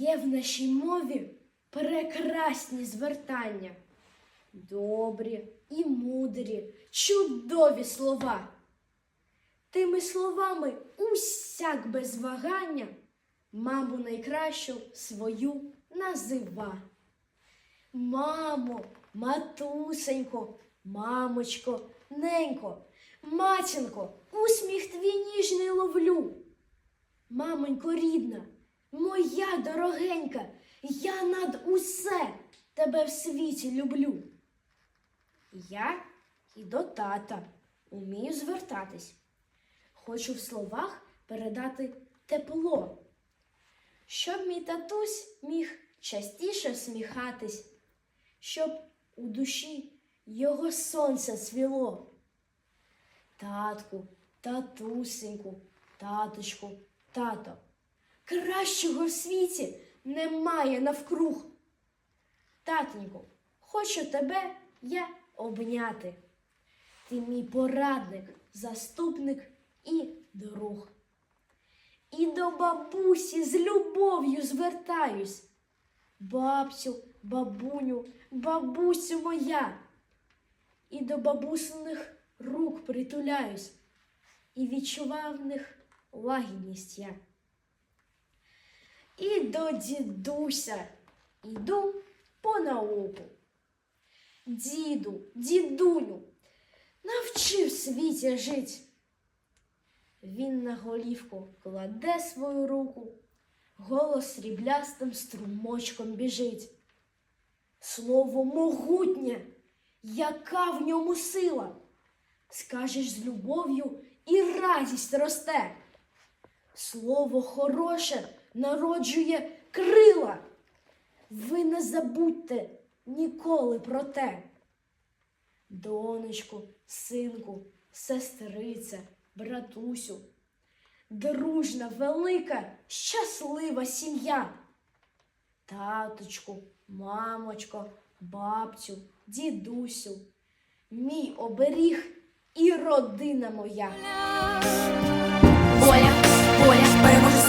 в нашій мові прекрасні звертання, добрі і мудрі, чудові слова. Тими словами усяк без вагання маму найкращу свою назива. Мамо, матусенько, мамочко, ненько, матінко, усміх твій ніжний ловлю. Мамонько рідна, моя дорогенька, я над усе тебе в світі люблю. Я і до тата умію звертатись. Хочу в словах передати тепло, щоб мій татусь міг частіше всміхатись, щоб у душі його сонце цвіло. Татку, татусеньку, таточку, тато. Кращого в світі немає навкруг. Татоньку, хочу тебе я обняти. Ти мій порадник, заступник і друг. І до бабусі з любов'ю звертаюсь. Бабцю, бабуню, бабусю моя. І до бабусиних рук притуляюсь, і відчував в них лагідність я. І до дідуся іду по науку. Діду, дідуню, навчи в світі жить. Він на голівку кладе свою руку, голос сріблястим струмочком біжить. Слово могутнє, яка в ньому сила. Скажеш з любов'ю і радість росте. Слово хороше народжує крила. Ви не забудьте ніколи про те. Донечку, синку, сестрице, братусю, дружна, велика, щаслива сім'я. Таточку, мамочко, бабцю, дідусю, мій оберіг і родина моя. Воля, воля, переможе